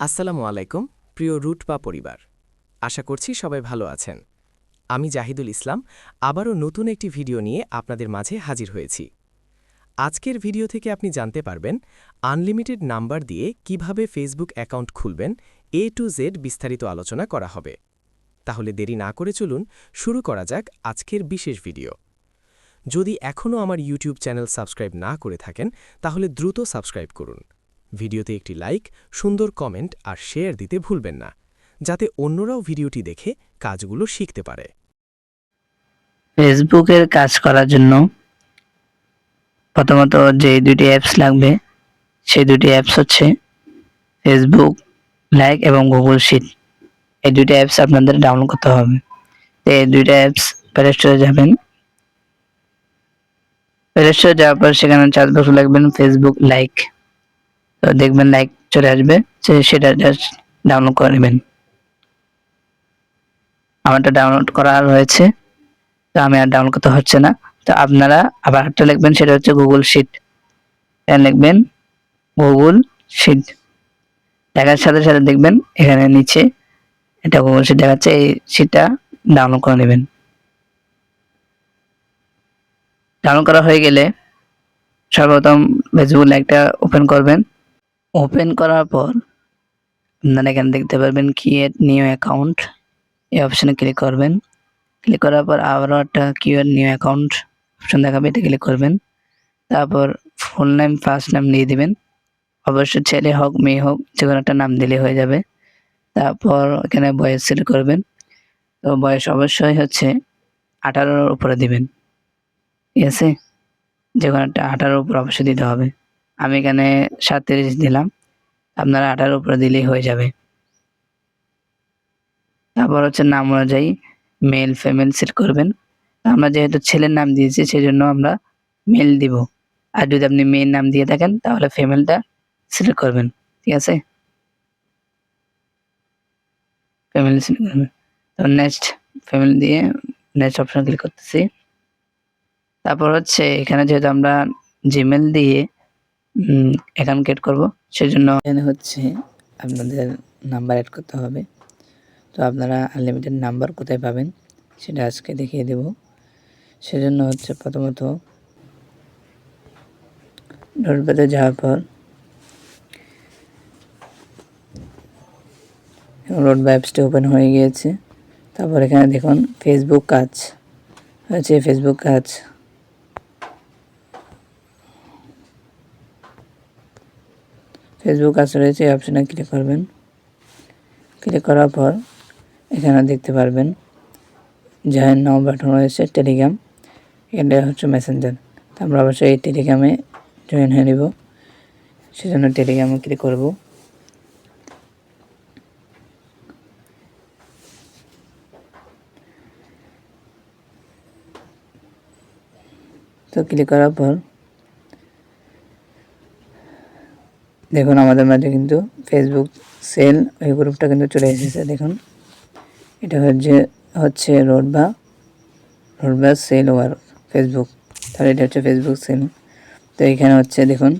আসসালামু আলাইকুম, প্রিয় রুট বা পরিবার। আশা করছি সবাই ভালো আছেন। আমি জাহিদুল ইসলাম, আবারও নতুন একটি ভিডিও নিয়ে আপনাদের মাঝে হাজির হয়েছি। আজকের ভিডিও থেকে আপনি জানতে পারবেন, আনলিমিটেড নাম্বার দিয়ে কীভাবে ফেসবুক অ্যাকাউন্ট খুলবেন, এ টু জেড বিস্তারিত আলোচনা করা হবে। তাহলে দেরি না করে চলুন, শুরু করা যাক আজকের বিশেষ ভিডিও। যদি এখনও আমার ইউটিউব চ্যানেল সাবস্ক্রাইব না করে থাকেন, তাহলে দ্রুত সাবস্ক্রাইব করুন। ভিডিওতে একটি লাইক, সুন্দর কমেন্ট আর শেয়ার দিতে ভুলবেন না, যাতে অন্যরাও ভিডিওটি দেখে কাজগুলো শিখতে পারে। ফেসবুকের কাজ করার জন্য প্রথমত যে দুটি অ্যাপস লাগবে, সেই দুটি অ্যাপস হচ্ছে ফেসবুক লাইক এবং গুগল শিট এই দুইটা অ্যাপস আপনাদের ডাউনলোড করতে হবে। তো এই দুইটা অ্যাপস প্লে স্টোরে যাবেন। প্লে স্টোরে যাওয়ার পর সেখানে চার বক্স লাগবেন ফেসবুক লাইক তো দেখবেন লাইক চলে আসবে সেটা জাস্ট ডাউনলোড করে নেবেন। আমারটা ডাউনলোড করা রয়েছে, তো আমি আর ডাউনলোড করতে হচ্ছে না। তো আপনারা আবার একটা লিখবেন, সেটা হচ্ছে গুগল শিট লিখবেন গুগল শিট দেখার সাথে সাথে দেখবেন, এখানে নিচে এটা গুগল শিট দেখাচ্ছে, এই শিটটা ডাউনলোড করে নেবেন। ডাউনলোড করা হয়ে গেলে সর্বপ্রথম ফেসবুক লাইকটা ওপেন করবেন। ওপেন করার পর আপনারা এখানে দেখতে পারবেন ক্রিয়েট নিউ অ্যাকাউন্ট এই অপশানে ক্লিক করবেন। ক্লিক করার পর আবারও একটা কিউআর নিউ অ্যাকাউন্ট অপশন দেখাবে, এটা ক্লিক করবেন। তারপর ফুল নেম ফার্স্ট নাম দিয়ে দিবেন। অবশ্যই ছেলে হোক, মেয়ে হোক, যে কোনো একটা নাম দিলে হয়ে যাবে। তারপর এখানে বয়স সিলেক্ট করবেন। তো বয়স অবশ্যই হচ্ছে আঠারোর উপরে দিবেন। ঠিক আছে? যে কোনো একটা আঠারোর উপর অবশ্যই দিতে হবে। আমি এখানে সাতত্রিশ দিলাম। আপনারা আঠারোর উপরে দিলেই হয়ে যাবে। তারপর হচ্ছে নাম অনুযায়ী মেল ফিমেল সেট করবেন। আমরা যেহেতু ছেলের নাম দিয়েছি সেই জন্য আমরা মেল দিব। আর যদি আপনি মেয়ের নাম দিয়ে থাকেন, তাহলে ফিমেলটা সিলেক্ট করবেন। ঠিক আছে? ফ্যামিলি সিলেক্ট করবেন। তো নেক্সট ফ্যামিলি দিয়ে নেক্সট অপশন ক্লিক করতেছি। তারপর হচ্ছে এখানে যেহেতু আমরা জিমেল দিয়ে অ্যাকাউন্ট ক্রিয়েট করব। সেজন্য এখানে হচ্ছে আপনাদের নাম্বার অ্যাড করতে হবে। তো আপনারা আনলিমিটেড নাম্বার কোথায় পাবেন সেটা আজকে দেখিয়ে দেব। সেজন্য হচ্ছে প্রথমত নোটপ্যাডে যাওয়ার পর রোড অ্যাপসটি ওপেন হয়ে গিয়েছে। তারপর এখানে দেখুন ফেসবুক কাজ। হচ্ছে ফেসবুক কাজ। ফেসবুক কাজ রয়েছে, এই অপশানে ক্লিক করবেন। ক্লিক করার পর এখানে দেখতে পারবেন জয়েন নাও বাটন রয়েছে টেলিগ্রাম এটা হচ্ছে মেসেঞ্জার তো আমরা অবশ্যই এই টেলিগ্রামে জয়েন হয়ে নিব। সেজন্য টেলিগ্রামে ক্লিক করব। তো ক্লিক করার পর দেখুন, আমাদের মাঝে কিন্তু ফেসবুক সেল ওই গ্রুপটা কিন্তু চলে এসেছে, দেখুন। এটা হচ্ছে হচ্ছে রোড বা রোড বা সেল ওয়ার ফেসবুক তাহলে এটা হচ্ছে ফেসবুক সেল তো এখানে হচ্ছে, দেখুন,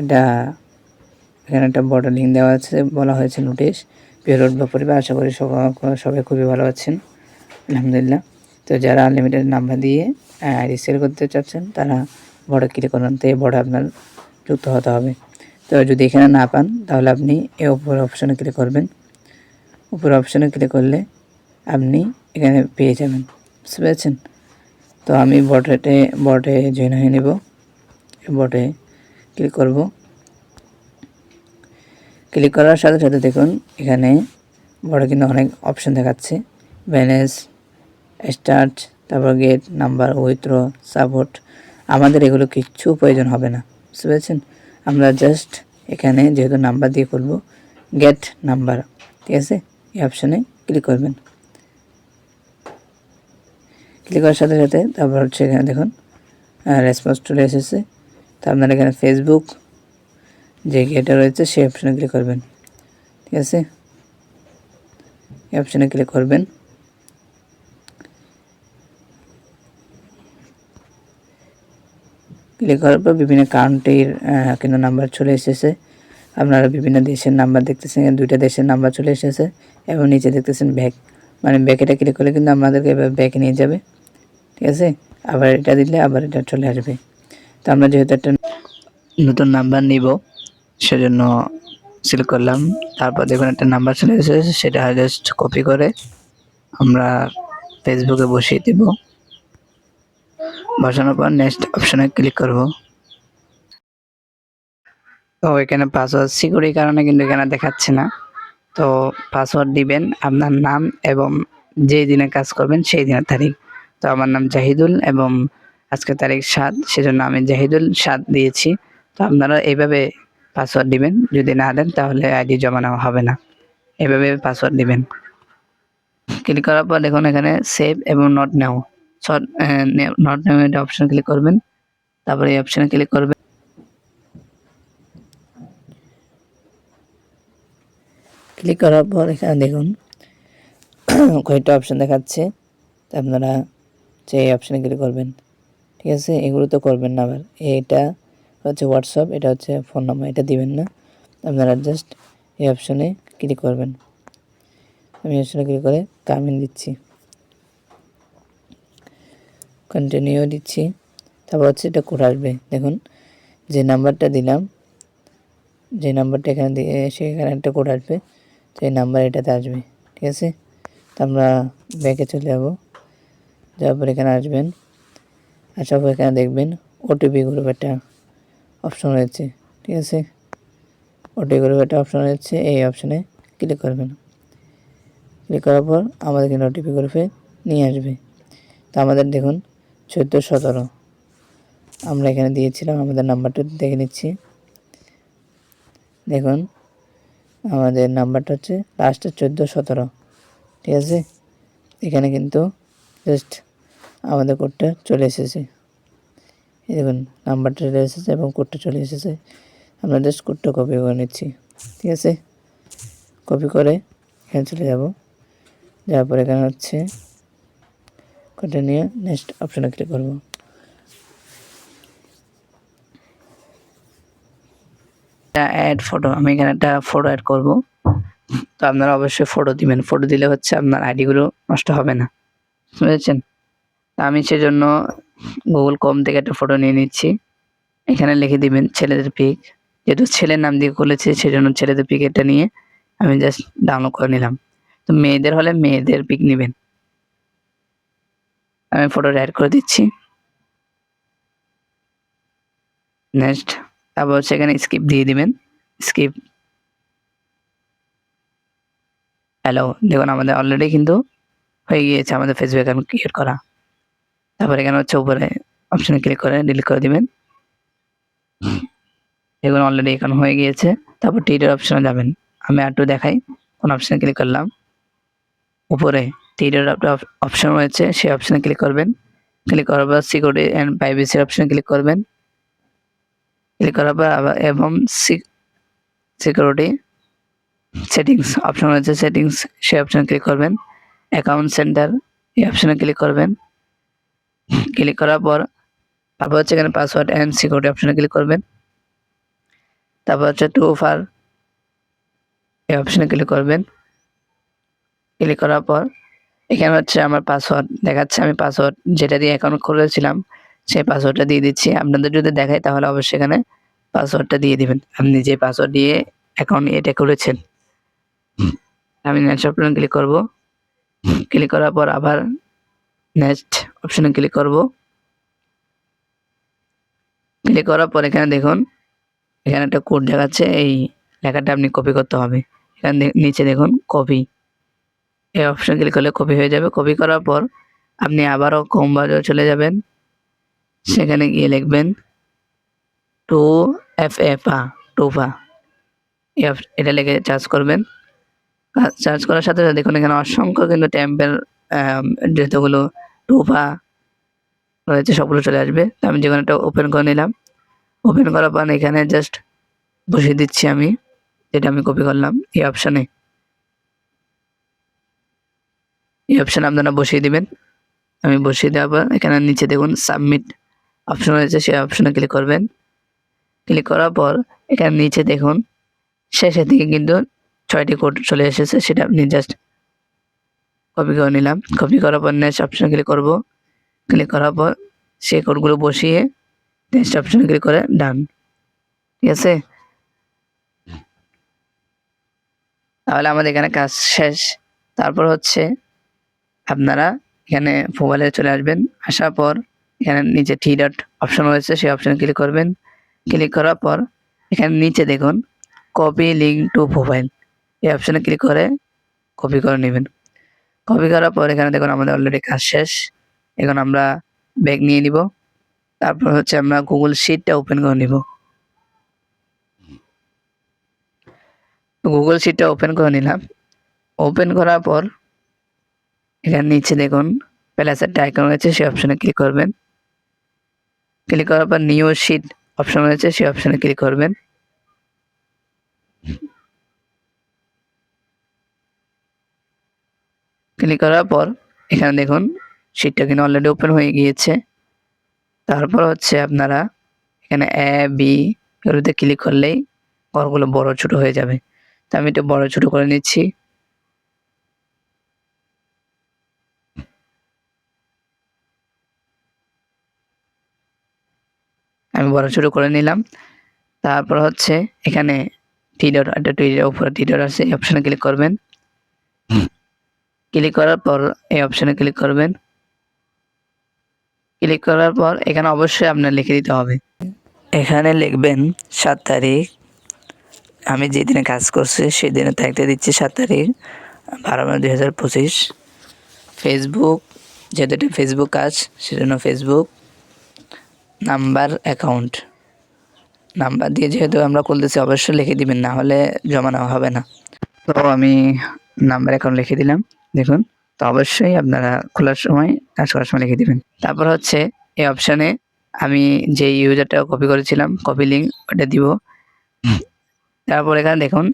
এটা, এখানে একটা বড় লিঙ্ক দেওয়া আছে, বলা হয়েছে নোটিশ প্রিয় রোড বা পরিবার, আশা করি সবাই খুবই ভালো আছেন, আলহামদুলিল্লাহ। তো যারা আনলিমিটেড নাম্বার দিয়ে আইডি সেল করতে চাচ্ছেন, তারা বড় ক্লিক করুন, তো এই বড় আপনার যুক্ত হতে হবে। তো যদি এখানে না পান, তাহলে আপনি এই উপর অপশনে ক্লিক করবেন। উপর অপশনে ক্লিক করলে আপনি এখানে পেয়ে যাবেন। বুঝতে পেরেছেন? তো আমি বটেতে বটে জয়েন হয়ে নেব। বটে ক্লিক করব। ক্লিক করার সাথে সাথে দেখুন, এখানে বড় কিন্তু অনেক অপশন দেখাচ্ছে। ব্যালেন্স স্টার্ট তারপর গেট নাম্বার উইথ্র সাপোর্ট আমাদের এগুলো কিচ্ছু প্রয়োজন হবে না। বুঝতে পেরেছেন? আমরা জাস্ট এখানে যেহেতু নাম্বার দিয়ে করব গেট নাম্বার ঠিক আছে? এই অপশানে ক্লিক করবেন। ক্লিক করার সাথে সাথে তারপর হচ্ছে এখানে দেখুন রেসপন্স চলে এসেছে। তা আপনারা এখানে ফেসবুক যে গেটে রয়েছে, সেই অপশানে ক্লিক করবেন। ঠিক আছে? এই অপশানে ক্লিক করবেন। ক্লিক করার পর বিভিন্ন কাউন্টির কিন্তু নাম্বার চলে এসেছে। আপনারা বিভিন্ন দেশের নাম্বার দেখতেছেন দুইটা দেশের নাম্বার চলে এসেছে এবং নিচে দেখতেছেন ব্যাক মানে ব্যাকেটা ক্লিক করলে কিন্তু আমাদেরকে এবার ব্যাকে নিয়ে যাবে। ঠিক আছে? আবার এটা দিলে আবার এটা চলে আসবে। তো আমরা যেহেতু একটা নতুন নাম্বার নিব, সেজন্য সিলেক্ট করলাম। তারপর দেখুন একটা নাম্বার চলে এসেছে, সেটা জাস্ট কপি করে আমরা ফেসবুকে বসিয়ে দেব। বসানোর পর নেক্সট অপশনে ক্লিক করব। তো এখানে পাসওয়ার্ড সিকিউরিটির কারণে কিন্তু এখানে দেখাচ্ছে না। তো পাসওয়ার্ড দিবেন, আপনার নাম এবং যেই দিনে কাজ করবেন সেই দিনের তারিখ। তো আমার নাম জাহিদুল এবং আজকে তারিখ সাত, সেজন্য আমি জাহিদুল সাত দিয়েছি। তো আপনারা এইভাবে পাসওয়ার্ড দিবেন, যদি না দেন তাহলে আইডি জমা নেওয়া হবে না। এভাবে পাসওয়ার্ড দিবেন। ক্লিক করার পর দেখুন এখানে সেভ এবং নট নেও শর্ট নট এটা অপশন ক্লিক করবেন। তারপরে এই অপশানে ক্লিক করবেন। ক্লিক করার পর এখানে দেখুন, কয়েকটা অপশন দেখাচ্ছে। আপনারা যে এই অপশানে ক্লিক করবেন, ঠিক আছে? এগুলো তো করবেন না আবার। এটা হচ্ছে হোয়াটসঅ্যাপ এটা হচ্ছে ফোন নাম্বার এটা দিবেন না। আপনারা জাস্ট এই অপশানে ক্লিক করবেন। আমি অপশানে ক্লিক করে কামিন দিচ্ছি। কন্টিনিউ দিচ্ছি। তারপর হচ্ছে এটা কোড আসবে। দেখুন, যে নাম্বারটা দিলাম, যে নাম্বারটা এখানে দিয়ে সেখানে একটা কোড আসবে তো এই নাম্বার এটাতে আসবে, ঠিক আছে? তো আমরা ব্যাকে চলে যাব। যাওয়ার পর এখানে আসবেন, আসার পর এখানে দেখবেন ওটিপি গ্রুপ একটা অপশন রয়েছে, ঠিক আছে? ওটিপি গ্রুপ একটা অপশন রয়েছে, এই অপশানে ক্লিক করবেন। ক্লিক করার পর আমাদের কিন্তু ওটিপি গ্রুপে নিয়ে আসবে। তো আমাদের দেখুন চোদ্দ সতেরো। আমরা এখানে দিয়েছিলাম, আমাদের নাম্বারটা দেখে নিচ্ছি। দেখুন, আমাদের নাম্বারটা হচ্ছে লাস্টে চোদ্দ সতেরো, ঠিক আছে? এখানে কিন্তু জাস্ট আমাদের কোডটা চলে এসেছে। দেখুন, নাম্বারটা চলে এসেছে এবং কোডটা চলে এসেছে। আমরা জাস্ট কোডটা কপি করে নিচ্ছি, ঠিক আছে? কপি করে এখানে চলে যাব। যাওয়ার পর এখানে হচ্ছে কোডটা নিয়ে নেক্সট অপশানে ক্লিক করব। অ্যাড ফটো আমি এখানে একটা ফটো অ্যাড করব। তো আপনারা অবশ্যই ফটো দিবেন। ফটো দিলে হচ্ছে আপনার আইডিগুলো নষ্ট হবে না। বুঝেছেন? তা আমি সেজন্য গুগল কম থেকে একটা ফটো নিয়ে নিচ্ছি। এখানে লিখে দিবেন ছেলেদের পিক যেহেতু ছেলের নাম দিয়ে খুলেছে, সেজন্য ছেলেদের পিক এটা নিয়ে আমি জাস্ট ডাউনলোড করে নিলাম। তো মেয়েদের হলে মেয়েদের পিক নেবেন। আমি ফটোটা অ্যাড করে দিচ্ছি। নেক্সট তারপর সেখানে স্কিপ দিয়ে দিবেন। স্কিপ হ্যালো দেখুন আমাদের অলরেডি কিন্তু হয়ে গিয়েছে আমাদের ফেসবুক অ্যাকাউন্ট ক্রিয়েট করা। তারপর এখানে হচ্ছে উপরে অপশনে ক্লিক করে ডিলিট করে দিবেন। দেখুন অলরেডি এখানে হয়ে গিয়েছে। তারপর টিডের অপশানে যাবেন। আমি একটু দেখাই, কোন অপশানে ক্লিক করলাম। উপরে। টিডের একটা অপশন রয়েছে, সেই অপশনে ক্লিক করবেন। ক্লিক করার পর সিকিউরিটি অ্যান্ড প্রাইভেসির অপশনে ক্লিক করবেন। ক্লিক করার পর আবার, এবং সিকিউরিটি সেটিংস অপশন রয়েছে সেটিংস সেই অপশনে ক্লিক করবেন। অ্যাকাউন্ট সেন্টার এই অপশনে ক্লিক করবেন। ক্লিক করার পর, তারপর হচ্ছে এখানে পাসওয়ার্ড অ্যান্ড সিকিউরিটি অপশনে ক্লিক করবেন। তারপর হচ্ছে টু ফার এই অপশনে ক্লিক করবেন। ক্লিক করার পর এখানে হচ্ছে আমার পাসওয়ার্ড দেখাচ্ছে আমি পাসওয়ার্ড যেটা দিয়ে অ্যাকাউন্ট খুলেছিলাম সেই পাসওয়ার্ডটা দিয়ে দিচ্ছি। আপনাদের যদি দেখায় তাহলে অবশ্যই এখানে পাসওয়ার্ডটা দিয়ে দিবেন। আপনি যে পাসওয়ার্ড দিয়ে অ্যাকাউন্ট এটা খুলেছেন আমি নেক্সট অপশনে ক্লিক করব। ক্লিক করার পর আবার নেক্সট অপশনে ক্লিক করব। ক্লিক করার পর এখানে দেখুন এখানে একটা কোড দেখাচ্ছে এই লেখাটা আপনি কপি করতে হবে। এখানে নিচে দেখুন কপি এই অপশনে ক্লিক করলে কপি হয়ে যাবে। কপি করার পর আপনি আবারও কম বাজারে চলে যাবেন। সেখানে গিয়ে লিখবেন two F F A two FA এটা লিখে চার্জ করবেন। চার্জ করার সাথে সাথে দেখুন এখানে অসংখ্য কিন্তু ট্যাম্পের যেহেতুগুলো টুফা রয়েছে, সবগুলো চলে আসবে। আমি যেখানে একটা ওপেন করে নিলাম। ওপেন করার পর এখানে জাস্ট বসিয়ে দিচ্ছি আমি, যেটা আমি কপি করলাম এই অপশানে এই অপশানে আপনারা বসিয়ে দিবেন। আমি বসিয়ে দেওয়ার পর এখানে নিচে দেখুন সাবমিট অপশন রয়েছে, সেই অপশনে ক্লিক করবেন। ক্লিক করার পর এখানে নিচে দেখুন, শেষের দিকে কিন্তু ছয়টি কোড চলে এসেছে, সেটা আপনি জাস্ট কপি করে নিলাম। কপি করার পর নেক্সট অপশনে ক্লিক করব। ক্লিক করার পর সেই কোডগুলো বসিয়ে নেক্সট অপশনে ক্লিক করে ডান ঠিক আছে? তাহলে আমাদের এখানে কাজ শেষ। তারপর হচ্ছে আপনারা এখানে মোবাইলে চলে আসবেন, আসার পর এখানে নিচে থ্রি ডট অপশন রয়েছে, সেই অপশনে ক্লিক করবেন। ক্লিক করার পর এখানে নিচে দেখুন কপি লিঙ্ক টু প্রোফাইল এই অপশনে ক্লিক করে কপি করে নেবেন। কপি করার পর এখানে দেখুন আমাদের অলরেডি কাজ শেষ। এখন আমরা ব্যাগ নিয়ে নিব। তারপর হচ্ছে আমরা গুগল শিটটা ওপেন করে নিব। গুগল শিটটা ওপেন করে নিলাম। ওপেন করার পর এখানে নিচে দেখুন প্লাসের আইকন রয়েছে, সেই অপশানে ক্লিক করবেন। ক্লিক করার পর নিউ শিট অপশন রয়েছে, সেই অপশানে ক্লিক করবেন। ক্লিক করার পর এখানে দেখুন শিটটা কিন্তু অলরেডি ওপেন হয়ে গিয়েছে। তারপর হচ্ছে আপনারা এখানে এ বি এগুলোতে ক্লিক করলেই ঘরগুলো বড় ছোট হয়ে যাবে। তো আমি একটু বড় ছোট করে নিচ্ছি। আমি বড় শুরু করে নিলাম। তারপর হচ্ছে এখানে টিডর একটা টিডের উপরে টিডর আছে এই অপশানে ক্লিক করবেন। ক্লিক করার পর এই অপশানে ক্লিক করবেন। ক্লিক করার পর এখানে অবশ্যই আপনার লিখে দিতে হবে। এখানে লিখবেন সাত তারিখ। আমি যে দিনে কাজ করছি সেই দিনে থাকতে দিচ্ছি সাত তারিখ বারো মে দুই হাজার পঁচিশ। ফেসবুক যেহেতু এটা ফেসবুক কাজ সেজন্য ফেসবুক নাম্বার অ্যাকাউন্ট নাম্বার দিয়ে যেহেতু আমরা খুলতেছি, অবশ্যই লিখে দিবেন, না হলে জমা নেওয়া হবে না। তো আমি নাম্বার অ্যাকাউন্ট লিখে দিলাম, দেখুন। তো অবশ্যই আপনারা খোলার সময় কাজ করার সময় লিখে দিবেন। তারপর হচ্ছে এই অপশানে আমি যে ইউজারটা কপি করেছিলাম কপি লিঙ্ক ওটা দিব। তারপর এখানে দেখুন,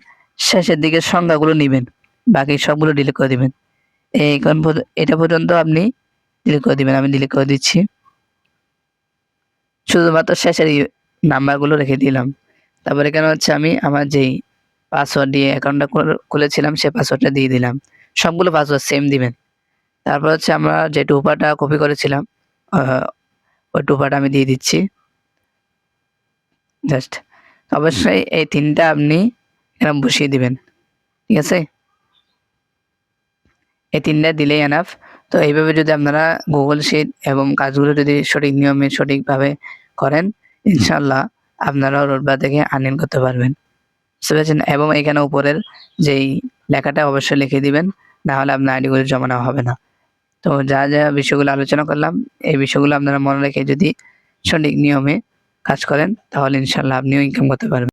শেষের দিকে সংখ্যাগুলো নেবেন, বাকি সবগুলো ডিলিট করে দিবেন। এই এটা পর্যন্ত আপনি ডিলিট করে দিবেন, আমি ডিলিট করে দিচ্ছি। শুধুমাত্র শেষের নাম্বারগুলো রেখে দিলাম। তারপরে এখানে হচ্ছে আমি আমার যেই পাসওয়ার্ড দিয়ে অ্যাকাউন্টটা খুলেছিলাম, সেই পাসওয়ার্ডটা দিয়ে দিলাম। সবগুলো পাসওয়ার্ড সেম দিবেন। তারপর হচ্ছে আমরা যে টুপাটা কপি করেছিলাম ওই টুপাটা আমি দিয়ে দিচ্ছি। জাস্ট অবশ্যই এই তিনটা আপনি এরকম বসিয়ে দিবেন। ঠিক আছে? এই তিনটা দিলেই এনাফ তো এইভাবে যদি আপনারা গুগল শিট এবং কাজগুলো যদি সঠিক নিয়মে সঠিকভাবে করেন ইনশাল্লাহ আপনারাও রোডবার থেকে আর্নিং করতে পারবেন। বুঝতে পেরেছেন? এবং এখানে উপরের যেই লেখাটা অবশ্যই লিখে দিবেন, না হলে আপনার আইডিগুলো জমা নেওয়া হবে না। তো যা যা বিষয়গুলো আলোচনা করলাম, এই বিষয়গুলো আপনারা মনে রেখে যদি সঠিক নিয়মে কাজ করেন, তাহলে ইনশাল্লাহ আপনিও ইনকাম করতে পারবেন।